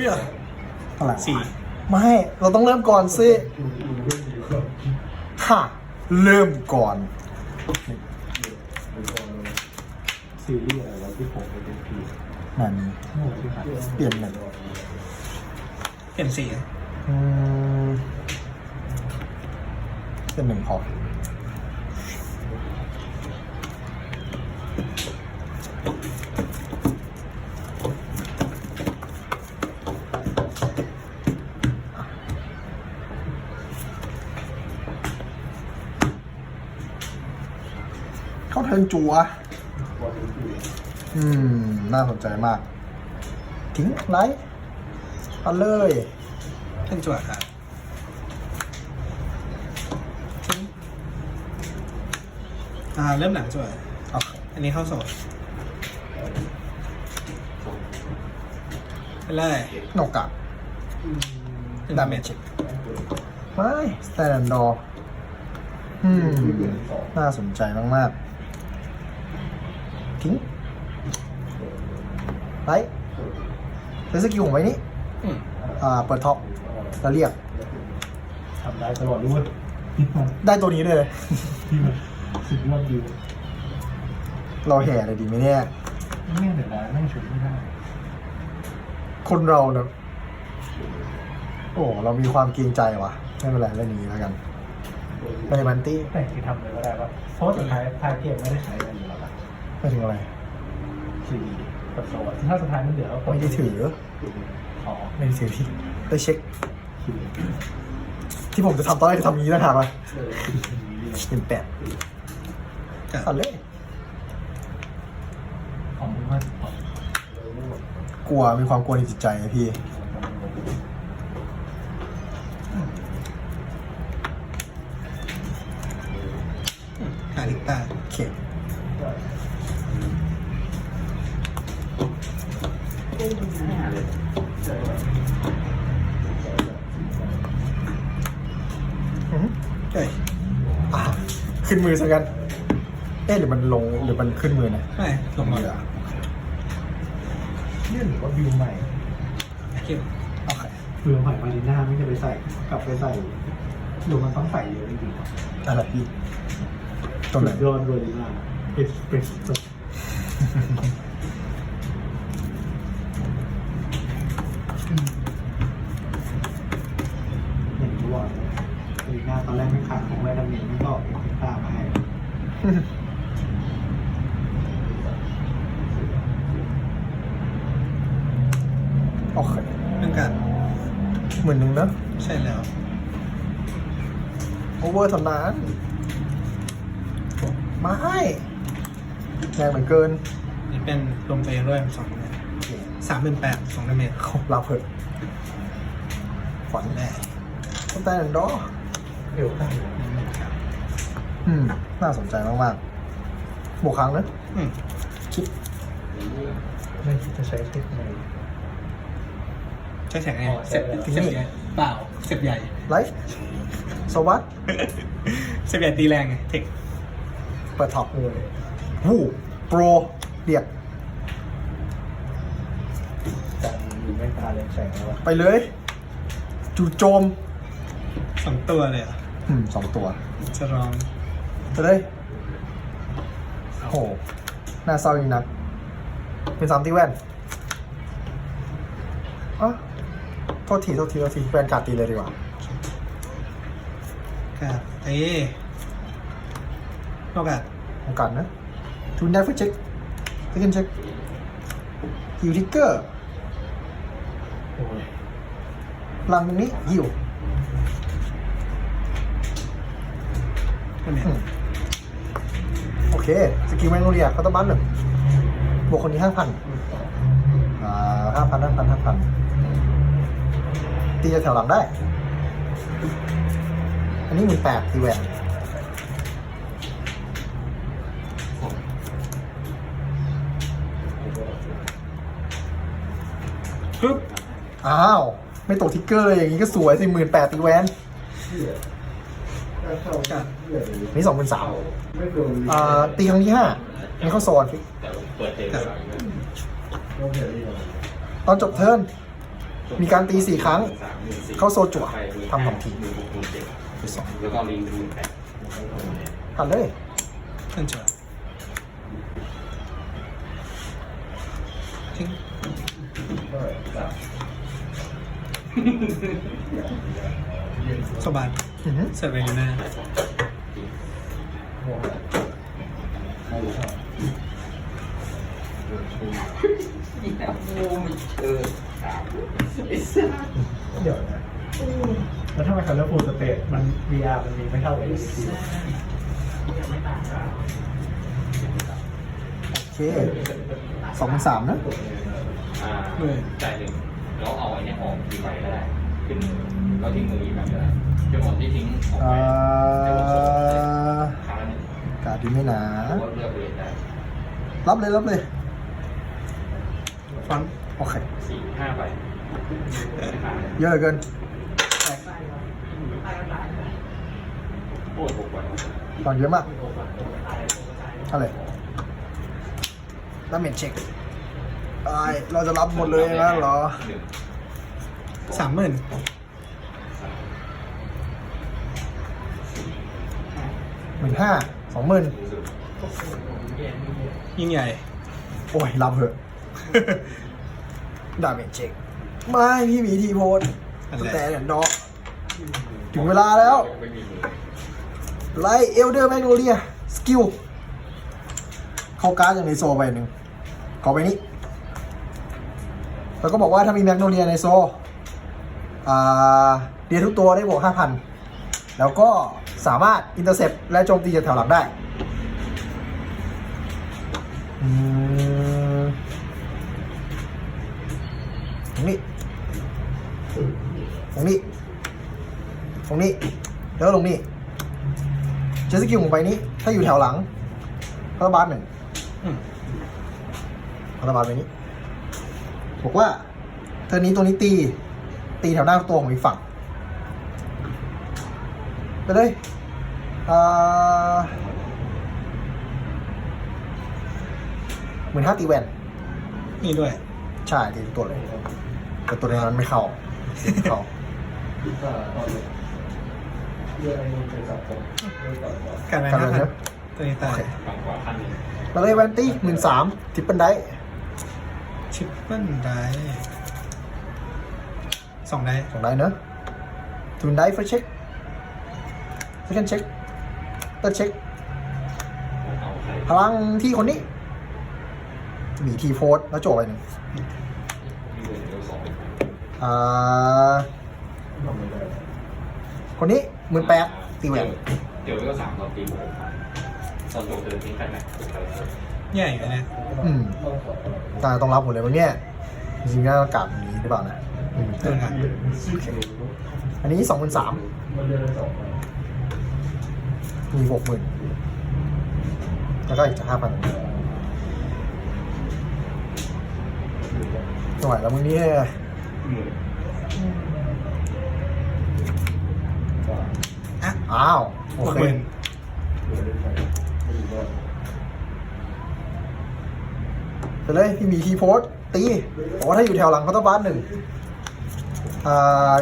ช่วยเหรอเท่าไหร่สี่ไม่ เราต้องเริ่มก่อนสิค่ะ เริ่มก่อนซีรีส์อะไรวะที่ผมเป็นพีนั่นโง่ที่หัดเปลี่ยนหนึ่งเปลี่ยนสีอืมเป็นหนึ่งพอ เข้าเทิร์นจัว อืม น่าสนใจมาก ทิ้งไลท์เอาเลยเป็นจั่วครับทิ้งอ่า เริ่มหลังจั่วโอเคอันนี้เข้าโสดไปเลยโนกะเป็นดาดาเมเมจจไม่สแตนดอร์อืมน่าสนใจมาก ๆ ทิ้ง ไลท์เป็นสกิลของไว้นี้อืม อ่าเปิดท็อปแล้วเรียก ทำได้ตลอดด้วยได้ตัวนี้เลย ที่มันสุดยอดวิวเราแห่เลยดีไหมเนี่ยแม่เดี๋ยวนะแม่งชุดไม่ได้คนเราเนอะโอ้เรามีความเกรงใจว่ะ ไม่เป็นไรเล่นอย่างนี้แล้วกันไปมันตี้แต่ที่ทำเลยก็ได้ปะเพราะว่าสุดท้ายท้ายเกมไม่ได้ใช้กันอยู่แล้วล่ะไม่ถึงอะไรซีรี กับโซนถ้าสุดท้ายมันเหลือก็ไม่ได้ถืออ๋อไม่ได้ถือที่ได้เช็ค ที่ผมจะทำตอนแรกจะทำอย่างนี้นะถามว่าเป็นแปดกับเอาเลยของมึงว่าของกลัวมีความกลัวในจิตใจไงพี่หาลิกตาโอเคอือหือ เอ้ยอะขึ้นมือซะกัน เอ๊ะหรือมันลงหรือมันขึ้นมือนะไม่ลงมาเหลือเนี่ยหรือว่าวิวใหม่คิวโอเควิวใหม่มาลีน่าไม่จะไปใส่กลับไปใส่หรือมันต้องใส่เยอะจริงๆอะไรพี่ตรงไหนยอดโรลิน่าเอสเปรสโซ่อย่างที่ว่าโรลิ น่าตอนแรกไม่ขาดของแรกดาเมจไม่ก็เอ็กซ์ตร้ามาให้โอเคเรื่องการหมื่นหนึ่งเนอะใช่แล้ว โอเวอร์เท่านั้นไม่แรงเหมือนเกินนี่เป็นลงตัวเองด้วยสองเนี่ยสามหมื่นแปดสองดาเมจเขารับเถอะฝันแรกสแตนดอร์ เร็วได้หนึ่งหมื่นครับอืม น่าสนใจมากๆบวกครั้งนะอืมคิดไม่คิดจะใช้เทคโนโลยีใช้แสงไงอ๋อใช่เสร็จแล้วเสร็จใหญ่เปล่าเสร็จใหญ่ไลท์สวัสดเสร็จใหญ่ตีแรงไงเทคเปิดท็อปวูโปรเรียกแต่อยู่ไม่ตาเล็กแสงแล้วไปเลยจู่โจม สองตัวเลยเหรอะอืมสองตัว จะลองไปเลยโอ้โหน่าเศร้าจริงนะเป็นสามตีแว่นอะโทษทีโทษทีโทษทีแว่นการดตีเลยดีกว่า กับเอ้นอกจากโอกาสนะทูนได้เพื่อเช็คเช็คเช็คฮิวทิกเกอร์โอ้ยลังตรงนี้ฮิว นั่นเองโอเค สกิลแมงโกเลียเขาต้องบ้านหนึ่งบวกคนนี้ห้าพันอ่าห้าพันห้าพันห้าพันตีจากแถวหลังได้ อันนี้หมื่นแปดตีแหวนปึ๊บ อ้าว ไม่ตกทิกเกอร์เลยอย่างนี้ก็สวยสิหมื่นแปดตีแหวน นี่สองหมื่นสามอ่าตีครั้งที่ห้านี่เข้าโซนกับตอนจบเทิร์นมีการตีสี่ครั้ง เข้าโซจั่วทำสองทีหนึ่งหกหนึ่งเจ็ดไปสองแล้วก็ลิงก์เป็นหนึ่งแปดทันเลยขึ้นเจอทิ้งสบาย อือหือเสร็จไปอยู่หน้าเดี๋ยวนะแล้วทำไมเขาเลือกฟูลสเตทมัน VR มันมีไม่เท่ากับ APT โอเคสองพันสามนะอ่าจ่ายหนึ่งแล้วเอาไอ้เนี่ยออกทีไปก็ได้ ขึ้นแล้วทิ้งมืออีกแบบก็ได้จะหมดที่ทิ้งออกเอ่ไปจะหมดส่งอครั้งละหนึ่งการดีไม่หนาเพราะว่าเลือกเลยได้รับเลยรับเลยฟอนต์โอเคสี่ห้าไปเยอะเหลือเกินโอ้ยหกไปตอนเยอะมากเท่าไหร่ดาเมจเช็คไอเราจะรับหมดเลยนะเหรอหนึ่ง สามหมื่นหมื่นห้าสองหมื่นยิ่งใหญ่ โอ้ยรับเถอะ ดาเมจเช็คไม่พี่หมีทีโพสอะไรแต่เนี่ยเนาะถึงเวลาแล้วไม่มีมือไลเอลเดอร์แมกโนเลีย สกิล เข้าการ์ดอย่างในโซไปหนึ่งขอไปนี้ แล้วก็บอกว่าถ้ามีแมกโนเลียในโซอ่า เรียนทุกตัวได้บวก 5,000 แล้วก็สามารถอินเตอร์เซปและโจมตีจากแถวหลังได้อืมตรงนี้ตรงนี้ตรงนี้ แล้วก็ตรงนี้เจสกิลของใบนี้ ถ้าอยู่แถวหลังรัฐบาลหนึ่งอืมรัฐบาลใบนี้บอกว่าเทอร์นนี้ตัวนี้ตี ตีแถวหน้าตัวของอีกฝั่ง ไปเลยเหมือนห้าตีแวนนี่ด้วย ใช่ตีทุกตัวเลย แต่ตัวนั้นไม่เข้าไม่เข้าการไปกันห้าเลยพันนะตัวนี้ตายโอเคฝั่งขวาขั้นหนึ่งแล้วเลยแวนตี้หมื่นสามทิปเปิลได้ชิปเปิลได้ สองได้สองได้เนอะทูนได้ first check second check third check เอาใครพลังที่คนนี้มีทีโพสแล้วโจบไปหนึ่งที่มือเดียวสองอ่าคนนี้หมื่นแปดตีแหวนเดี๋ยวก็สามตอนตีหกตอนโดนเดินทิ้งไปไหนใหญ่เลยเนี่ยอืมแต่ต้องรับหมดเลยวันเนี้ยจริงๆน่าจะกลับอย่างนี้หรือเปล่านะ อันนี้สองหมื่นสามมีหกหมื่นแล้วก็อีกห้าพันหน่อยแล้วมึงนี่อ้าวโอหกเคหมื่นไปเลยพี่มีทีโพสตีบอกว่าถ้าอยู่แถวหลังเขาต้องบ้านหนึ่ง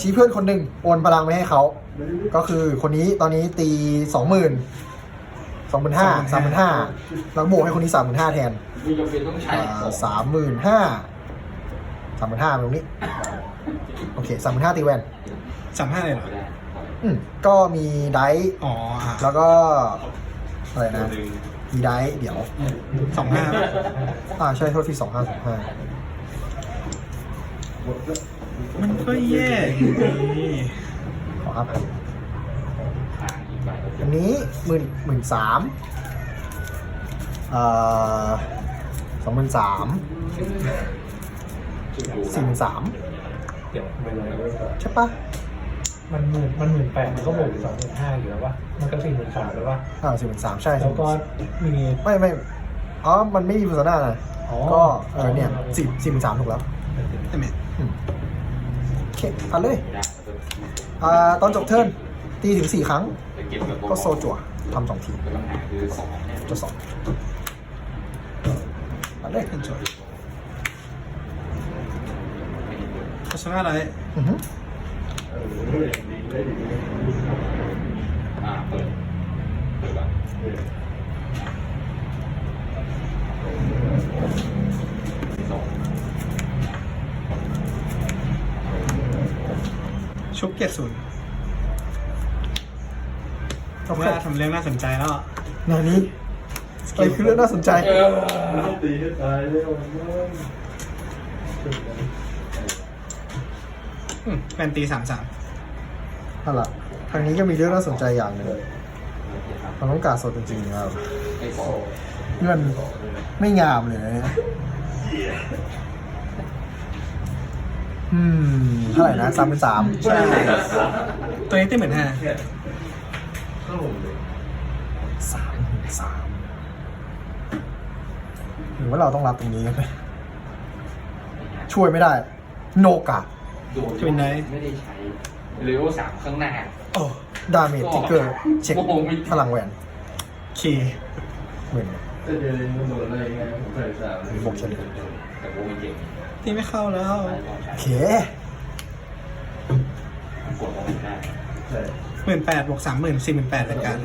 ชี้เพื่อนคนหนึ่งโอนพลังไปให้เขา ก็คือคนนี้ตอนนี้ตีสองหมื่นสองหมื่นห้าสามหมื่นห้าแล้วบวกให้คนนี้สามหมื่นห้าแทนมีจำเป็นต้องใช้สามหมื่นห้าสามหมื่นห้าตรงนี้ โอเคสามหมื่นห้าตีแวนสามห้าเลยเหรออืมก็มีไดฟ์อ๋ออะแล้วก็อะไรนะมีไดฟ์เดี๋ยวสองห้าอ่าใช่โทษที่สองห้าสองห้า มันก็แย่อยู่ดีขอห้าพันทางอีกใบอันนี้หมื่นหมื่นสามเอ่อสองหมื่นสามสี่หมื่นสามเดี๋ยวไปเลยใช่ปะมันหมื่นมันหมื่นแปดมันก็บวกสองหมื่นห้าอยู่แล้ววะมันก็สี่หมื่นสามแล้ววะอ่าสี่หมื่นสามใช่แล้วก็มีไม่ไม่อ๋อ มันไม่มีพัฒนานะอ๋อก็เออเนี่ยสี่สี่หมื่นสามถูกแล้ว ใช่ไหม อืมโอ เคพันเลยไม่ได้อ่าตอนจบเทิร์นตีถึงสี่ครั้งไปเก็บแบบก็โซจั่วทำสองทีปัญหาคือสองเนี่ยจะสองพันเลยขึ้นจดก็ชนะไรอือฮึอ่าเปิดเปิดก่อนสอง ชุบเกียรติศูนย์โอเคเมื่อทำเรื่องน่าสนใจแล้วงานนี้อะไรคือเรื่องน่าสนใจเออตีให้ตายเลยวันนั้นอืมแฟนตีสามสามนั่นแหละทางนี้ก็มีเรื่องน่าสนใจอย่างหนึ่งมันต้องการสดจริงๆครับไอ้สองเงินไม่งามเลยนะเนี่ย อืมเท่าไหร่นะสามเป็นสามใช่ตัวนี้ตีเหมือนห้าสามเป็นสามหรือว่าเราต้องรับตรงนี้กันไหมช่วยไม่ได้ โนกะโดนไม่ได้ใช้หรือว่าสามข้างหน้าโอ้ดาเมจทิกเกอร์ เช็คโอ้โหไม่พลังแหวนเคหมื่น จะเจอมันโดนอะไรไงผมเคยสาวบวกเฉลี่ยแต่โบไม่เก่งตีไม่เข้าแล้วโอเคกดมองได้ใช่หมื่นแปดบวกสามหมื่นสี่หมื่นแปดเป็นการ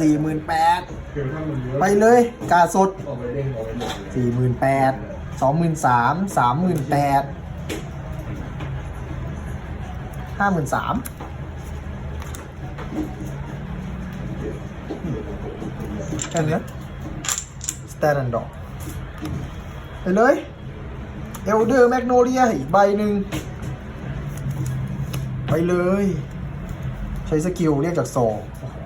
สี่หมื่นแปดคือถ้ามันเยอะไปเลยกาสดออกไปเด้งออกไปหมดสี่หมื่นแปดสองหมื่นสามสามหมื่นแปดห้าหมื่นสามแค่นี้ส แตนดอร์ไปเลยเอลเดอร์แมกโนเลียอีกใบหนึ่งไปเลย ใช้สกิลเรียกจากโซลโอ้โห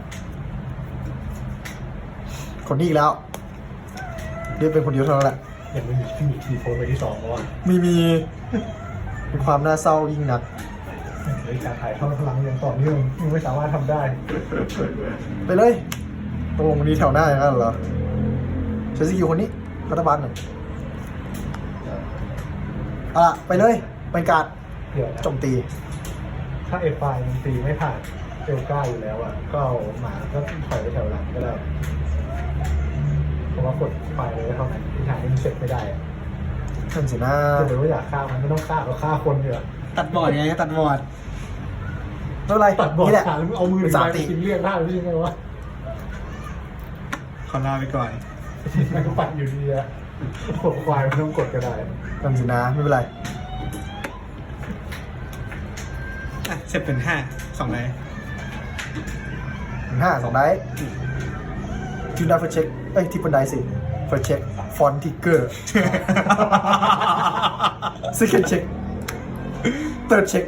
คนนี้อีกแล้วเรียกเป็นคนเดียวเท่านั้นแหละยังไม่มีที่มีทีโพสไปที่สองเพราะว่ามีมีเป็นความน่าเศร้ายิ่งนักในการถ่ายทอดพลังอย่างต่อเนื่องยังไม่สามารถทำได้ ไปเลยตรงลงนี้แถวหน้าอย่างนั้นเหรอ ใช้สกิลคนนี้รัฐบาลหนึ่งเอาล่ะไปเลยเป็นการดเดี๋ยวนะโจมตี ถ้าเอฟไฟมันตีไม่ผ่านเอลก้าอยู่แล้วอะ ก็เอาหมาก็ถอยไปแถวหลังก็ได้เพราะว่ากดไฟเลยเท่านั้นที่ทางนี้มันเสร็จไม่ได้อะท่านสินะจะเป็นว่าอยากฆ่ามันไม่ต้องฆ่าเราฆ่าคนเถอะตัดบอร์ดไงตัดบอร์ดไม่เป็นไรตัดบอดนี่แหละ ขาแล้วเอามือเป็นไปสามไปตีกินเรียกได้ไม่ใช่ไงวะ ขอลาไปก่อน มันก็ปัดอยู่ดีอะโอ้โหควายมันต้องกดก็ได้ท่านสินะ ไม่เป็นไรอะเสร็จเป็นห้าสองไรหนึ่งห้าสองได้ทีมได้เฟิร์เช็คเอ้ยที่บันไดสิเฟิร์เช็คฟอนติเกอร์ซิกเช็คเติร์ดเช็ค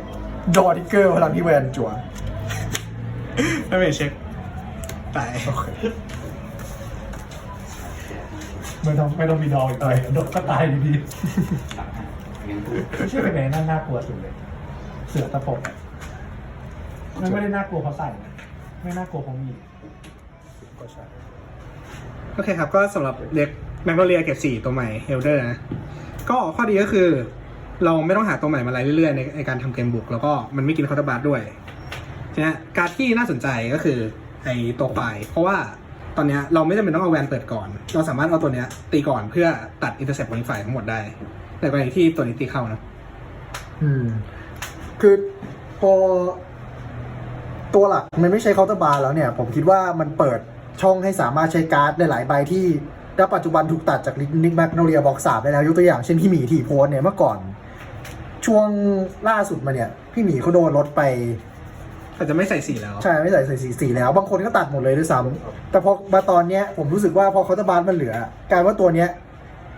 ดอติเกอร์พลังที่แวนจั่วไม่เป็นเช็คตาย โอเค ไม่ต้องไม่ต้องมีดอกอีกเลยดอกก็ตายอยู่ดีสามห้ายังพูดไม่ใช่เป็นไงน่าน่ากลัวสุดเลย เสือตะปบอะมันไม่ได้น่ากลัวเพราะใส่นะไม่น่ากลัวเพราะมีดก็ใช่โอเคครับ ก็สำหรับเด็กแมกโนเลียเก็บสี่ตัวใหม่เฮลเดอร์นะ ก็ข้อดีก็คือ เราไม่ต้องหาตัวใหม่มาไล่เรื่อยๆในในการทำเกมบุก แล้วก็มันไม่กินคอร์ตบาร์ด้วยนะการดที่น่าสนใจก็คือไอตัวไฟล์เพราะว่า ตอนนี้เราไม่จำเป็นต้องเอาแวนเปิดก่อน เราสามารถเอาตัวเนี้ยตีก่อนเพื่อตัดอินเตอร์เซ็ปต์บนอีกฝ่ายทั้งหมดได้ในกรณีที่ตัวนี้ตีเข้านะ อืม คือพอตัวหลักมันไม่ใช่เคาน์เตอร์บาร์แล้วเนี่ย ผมคิดว่ามันเปิดช่องให้สามารถใช้การ์ดหลายใบที่ณปัจจุบันถูกตัดจากนิกแมกโนเลียบอกสาได้แล้ว ยกตัวอย่างเช่นพี่หมีที่โพสเนี่ยเมื่อก่อน ช่วงล่าสุดมาเนี่ย พี่หมีเขาโดนลดไป แต่จะไม่ใส่สีแล้ว ใช่ไม่ใส่ใส่สีสีแล้ว บางคนก็ตัดหมดเลยด้วยซ้ำแต่พอมาตอนเนี้ยผมรู้สึกว่าพอเคาน์เตอร์บาร์มันเหลือกลายว่าตัวเนี้ย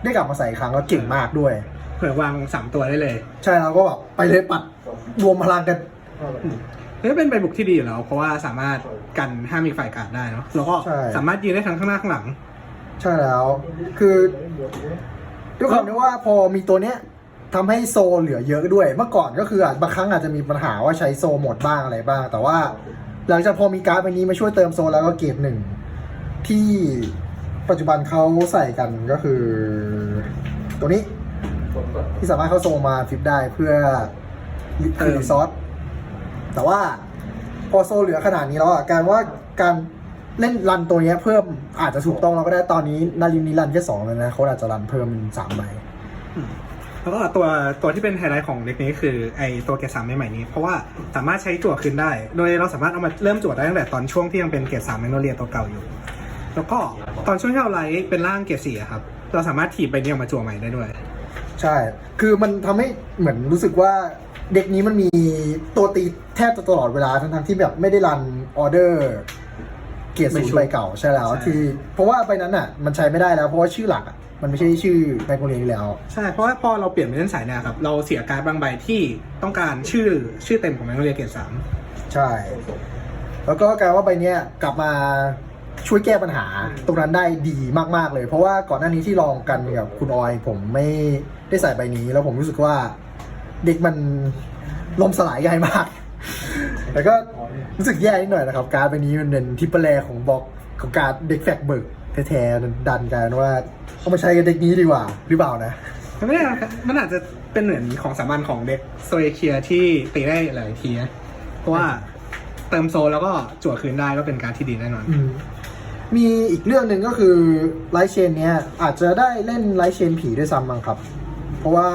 ได้กลับมาใส่อีกครั้งแล้วเก่งมากด้วย เผื่อวางสามตัวได้เลย ใช่แล้วก็แบบไปเลยปัดรวมพลังกันนี่เป็นใบบุกที่ดีอยู่แล้วเพราะว่าสามารถกันห้ามมีฝ่ายการดได้เนาะแล้วก็ใช่สามารถยืนได้ทั้งข้างหน้าข้างหลัง ใช่แล้ว คือด้วยความที่ว่าพอมีตัวเนี้ย ทำให้โซเหลือเยอะด้วย เมื่อก่อนก็คือบางครั้งอาจจะมีปัญหาว่าใช้โซหมดบ้างอะไรบ้าง แต่ว่า หลังจากพอมีการ์ดใบนี้มาช่วยเติมโซแล้วก็เกรดหนึ่งที่ปัจจุบันเขาใส่กันก็คือ ตัวนี้ ที่สามารถเข้าโซมาฟิปได้เพื่อเติมซอสแต่ว่าพอโซเหลือขนาดนี้แล้วอะการว่าการเล่นรันตัวนี้เพิ่มอาจจะถูกต้องแล้วก็ได้ตอนนี้นารินนีรันแค่สองเลยนะเขาอาจจะรันเพิ่มสามใบ แล้วก็ตัวตัวที่เป็นไฮไลท์ของเด็กนี้คือไอตัวเกรดสามใหม่ๆนี้ เพราะว่าสามารถใช้จั่วคืนได้ โดยเราสามารถเอามาเริ่มจั่วได้ตั้งแต่ตอนช่วงที่ยังเป็นเกรดสามแมกโนเลียตัวเก่าอยู่ แล้วก็ตอนช่วงที่เราไลท์เป็นร่างเกรดสี่อะครับ เราสามารถถีบไปนี้ออกมาจั่วใหม่ได้ด้วย ใช่ คือมันทำให้เหมือนรู้สึกว่าเด็กนี้มันมีตัวตีแทบจะตลอดเวลาทั้งๆที่แบบไม่ได้รันออเดอร์เกียรติไม่ศูนชุย์บใบเก่าใช่แล้ว ใช่ ที่เพราะว่าใบนั้นอะ มันใช้ไม่ได้แล้วเพราะว่าชื่อหลักอะ มันไม่ใช่ชื่อแมกโนเลียอยู่แล้ว ใช่ เพราะว่าพอเราเปลี่ยนไปเล่นสายเนี่ยครับ เราเสียการ์ดบางใบที่ต้องการชื่อชื่อเต็มของแมกโนเลียเกรดสามใช่ แล้วก็กลายว่าใบเนี้ยกลับมาช่วยแก้ปัญหาตรงนั้นได้ดีมากๆเลย เพราะว่าก่อนหน้านี้ที่ลองกันกับคุณออย ผมไม่ได้ใส่ใบนี้ แล้วผมรู้สึกว่าเด็กมันลมสลายง่ายมากแต่ก็รู้สึกแย่นิดหน่อยนะครับ การดใบนี้มันเป็นทิปเปอร์แรของบล็อกของการดเด็กแฟกเบิร์กแท้ๆดันกันว่า เอามาใช้กับเด็กนี้ดีกว่าหรือเปล่านะ มันไม่ได้นะครับมันอาจจะเป็นเหมือนของสามัญของเด็กโซเอเคียที่ตีได้หลายทีนะเพราะว่าเติมโซลแล้วก็จั่วคืนได้ก็เป็นการที่ดีแน่นอน อืมมีอีกเรื่องหนึ่งก็คือไลท์เชนเนี้ยอาจจะได้เล่นไลท์เชนผีด้วยซ้ำมั้งครับ เพราะว่า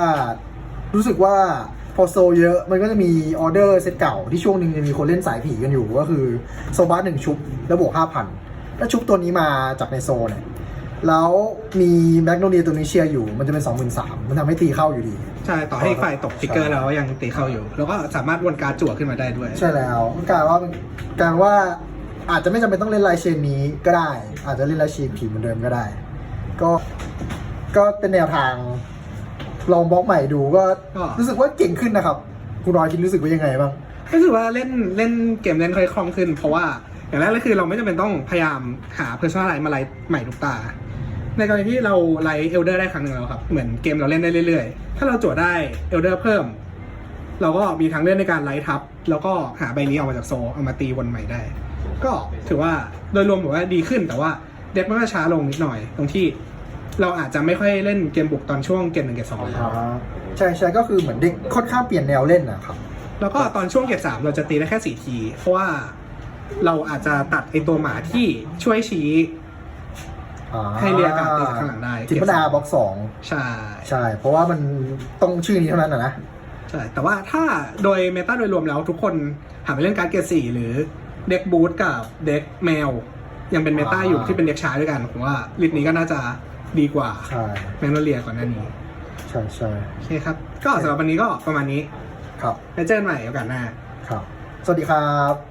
รู้สึกว่าพอโซเยอะมันก็จะมีออเดอร์เซตเก่าที่ช่วงหนึ่งจะมีคนเล่นสายผีกันอยู่ก็คือโซบาร์หนึ่งชุบแล้วบวกห้าพันแล้วชุบตัวนี้มาจากในโซเนี่ย แล้วมีแมกโนเลียตัวนี้เชียร์อยู่ มันจะเป็นสองหมื่นสามมันทำให้ตีเข้าอยู่ดี ใช่ต่อให้อีกฝ่ายตกทิกเกอร์แล้วยังตีเข้าอยู่ แล้วก็สามารถวนการดจั่วขึ้นมาได้ด้วย ใช่แล้วกลายว่าเป็นกลายว่าอาจจะไม่จำเป็นต้องเล่นไลท์เชนนี้ก็ได้ อาจจะเล่นไลท์เชนผีเหมือนเดิมก็ได้ ก็ก็เป็นแนวทาง ลองบล็อกใหม่ดูก็ก็ รู้สึกว่าเก่งขึ้นนะครับ คุณรอยคิดรู้สึกว่ายังไงบ้าง รู้สึกว่าเล่นเล่นเกมเล่นค่อยคล่องขึ้น เพราะว่าอย่างแรกเลยคือเราไม่จำเป็นต้องพยายามหาเพอร์ซ a น l ไลท์มาไลท์ใหม่ทุกตา ในกรณีที่เราไลท์เอลเดอร์ได้ครั้งหนึ่งแล้วครับ เหมือนเกมเราเล่นได้เรื่อยๆ ถ้าเราจั่วได้เอลเดอร์เพิ่ม เราก็มีทางเลือกในการไลท์ทับ แล้วก็หาใบนี้ออกมาจากโซลเอามาตีวนใหม่ได้ ก็ถือว่าโดยรวมถือว่าดีขึ้นแต่ว่าเด็กมันก็ช้าลงนิดหน่อย ตรงที่เราอาจจะไม่ค่อยเล่นเกมบุกตอนช่วงเกมหนึ่งเกมสองแล้วใช่ใช่ก็คือเหมือนเด็กค่อนข้างเปลี่ยนแนวเล่นนะครับ แล้วก็ตอนช่วงเกตสามเราจะตีได้แค่สี่ที เพราะว่าเราอาจจะตัดไอตัวหมาที่ช่วยชี้ ให้เรียกการตีจากข้างหลังได้ทิปนาบล็อกสองใช่ใช่ เพราะว่ามันต้องชื่อนี้เท่านั้นนะนะใช่แต่ว่าถ้าโดยเมตาโดยรวมแล้วทุกคนหาไปเล่นการ์ดเกตสี่หรือเด็กบูทกับเด็กแมว ยังเป็นเมตาอยู่ที่เป็นเด็กช้าด้วยกันผมว่าลิสต์นี้ก็น่าจะดีกว่าใช่แมกโนเลียก่อนหน้านี้ใช่ใช่โอเคครับ ก็สำหรับวันนี้ก็ประมาณนี้ ครับแล้วเจอกันใหม่โอกาสหน้าครับ สวัสดีครับ